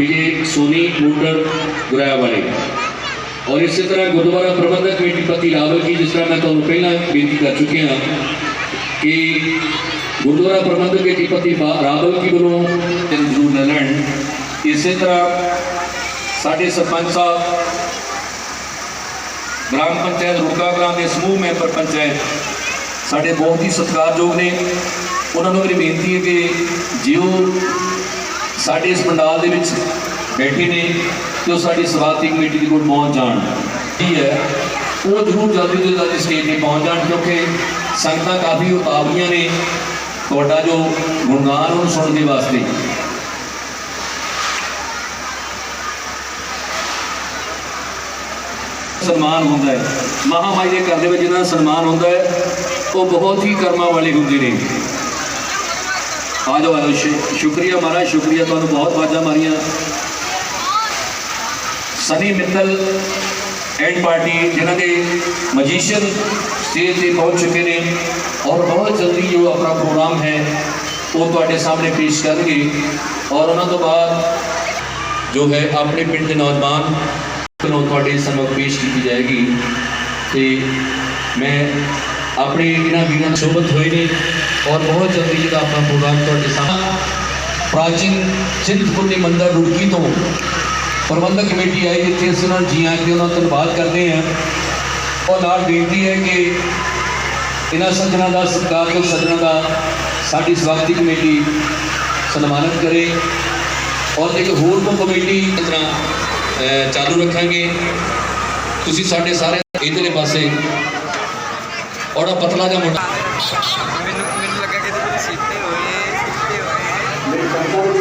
Vijay Soni motor ਗੁਰਾਇਆ ਵਾਲੇ ਔਰ ਇਸੇ ਤਰ੍ਹਾਂ ਗੁਰਦੁਆਰਾ ਪ੍ਰਬੰਧਕ ਕਮੇਟੀ ਪਤੀ ਰਾਵਲ ਜੀ ਜਿਸ ਤਰ੍ਹਾਂ ਮੈਂ ਤੁਹਾਨੂੰ ਪਹਿਲਾਂ ਬੇਨਤੀ ਕਰ ਚੁੱਕਿਆ ਹਾਂ ਕਿ ਗੁਰਦੁਆਰਾ ਪ੍ਰਬੰਧਕ ਕਮੇਟੀ ਪਤੀ ਰਾਵਲ ਜੀ ਵੱਲੋਂ ਦਿਨ ਜ਼ਰੂਰ ਲੈ ਲੈਣ ਇਸੇ ਤਰ੍ਹਾਂ ਸਾਡੇ ਸਰਪੰਚ ਸਾਹਿਬ ਗ੍ਰਾਮ ਪੰਚਾਇਤ ਰੁਕਾ ਗ੍ਰਾਮ ਦੇ ਸਮੂਹ ਮੈਂਬਰ ਪੰਚਾਇਤ ਸਾਡੇ ਬਹੁਤ ਹੀ ਸਤਿਕਾਰਯੋਗ ਨੇ ਉਹਨਾਂ ਨੂੰ ਮੇਰੀ ਬੇਨਤੀ ਹੈ ਕਿ ਜਿਉ ਸਾਡੇ ਇਸ ਪੰਡਾਲ ਦੇ ਵਿੱਚ ਬੈਠੇ ਨੇ ਤੇ ਉਹ ਸਾਡੀ ਸਵਾਤੀ ਕਮੇਟੀ ਦੇ ਕੋਲ ਪਹੁੰਚ ਜਾਣ। ਕੀ ਹੈ, ਉਹ ਜ਼ਰੂਰ ਜਲਦੀ ਤੋਂ ਜਲਦੀ ਸਟੇਜ ਤੇ ਪਹੁੰਚ ਜਾਣ ਕਿਉਂਕਿ ਸੰਗਤਾਂ ਕਾਫੀ ਉਤਾਵਲੀਆਂ ਨੇ। ਤੁਹਾਡਾ ਜੋ ਗੁਣਗਾਨ ਉਹਨੂੰ ਸੁਣਨ ਦੇ ਵਾਸਤੇ। ਸਨਮਾਨ ਹੁੰਦਾ ਹੈ। ਮਹਾਮਾਈ ਦੇ ਘਰ ਦੇ ਵਿੱਚ ਜਿਹਨਾਂ ਦਾ ਸਨਮਾਨ ਹੁੰਦਾ ਹੈ, ਉਹ ਬਹੁਤ ਹੀ ਕਰਮਾਂ ਵਾਲੇ ਹੁੰਦੇ ਨੇ। ਆ ਜਾਓ ਆ ਜਾਓ ਸ਼ੁ- ਸ਼ੁਕਰੀਆ ਮਹਾਰਾਜ, ਸ਼ੁਕਰੀਆ ਤੁਹਾਨੂੰ ਬਹੁਤ ਬਾਜਾਂ ਮਾਰੀਆਂ। ਸਨੀ ਮਿੱਤਲ ਐਂਡ ਪਾਰਟੀ, ਜਿਨ੍ਹਾਂ ਦੇ ਮੈਜੀਸ਼ੀਅਨ ਸਟੇਜ ਤੇ ਪਹੁੰਚ ਚੁੱਕੇ ਨੇ ਔਰ ਬਹੁਤ ਜਲਦੀ ਜੋ ਆਪਣਾ ਪ੍ਰੋਗਰਾਮ ਹੈ, ਉਹ ਤੁਹਾਡੇ ਸਾਹਮਣੇ ਪੇਸ਼ ਕਰਨਗੇ। ਔਰ ਉਹਨਾਂ ਤੋਂ ਬਾਅਦ ਜੋ ਹੈ ਆਪਣੇ ਪਿੰਡ ਦੇ ਨੌਜਵਾਨ ਨੂੰ ਤੁਹਾਡੇ ਸਾਹਮਣੇ ਪੇਸ਼ ਕੀਤੀ ਜਾਏਗੀ। ਤੇ ਮੈਂ ਆਪਣੇ ਇਹਨਾਂ ਵੀਰਾਂ ਨੂੰ ਸ਼ੋਭਤ ਹੋਏ ਨੇ ਔਰ ਬਹੁਤ ਜਲਦੀ ਜਿਹੜਾ ਆਪਣਾ ਪ੍ਰੋਗਰਾਮ ਤੁਹਾਡੇ ਸਾਹਮਣੇ ਪ੍ਰਾਚੀਨ ਚਿੰਤਪੁਰਨੀ ਮੰਦਰ ਰੁੜਕੀ ਤੋਂ ਪ੍ਰਬੰਧਕ ਕਮੇਟੀ ਆਈ ਜਿੱਥੇ ਅਸੀਂ ਉਹਨਾਂ ਨੂੰ ਜੀ ਆਇਆਂ ਤੇ ਉਹਨਾਂ ਦਾ ਧੰਨਵਾਦ ਕਰਦੇ ਹਾਂ। ਔਰ ਨਾਲ ਬੇਨਤੀ ਹੈ ਕਿ ਇਹਨਾਂ ਸੱਜਣਾ ਦਾ ਸਰਕਾਰ ਸਤਿਕਾਰਯੋਗ ਸੱਜਣਾ ਦਾ ਸਾਡੀ ਸਵਾਗਤੀ ਕਮੇਟੀ ਸਨਮਾਨਿਤ ਕਰੇ ਔਰ ਇੱਕ ਹੋਰ ਕੋ ਕਮੇਟੀ ਇਸ ਤਰ੍ਹਾਂ ਚਾਲੂ ਰੱਖਾਂਗੇ। ਤੁਸੀਂ ਸਾਡੇ ਸਾਰੇ ਇਧਰਲੇ ਪਾਸੇ ਔੜਾ ਪਤਲਾ ਜਿਹਾ ਮੁੰਡਾ ਮੈਨੂੰ ਮੈਨੂੰ ਲੱਗਾ ਕਿ ਤੁਸੀਂ ਸੀਤੇ ਹੋਏ ਸੀਤੇ ਹੋਏ ਮੇਰੇ ਕੰਪੋਰ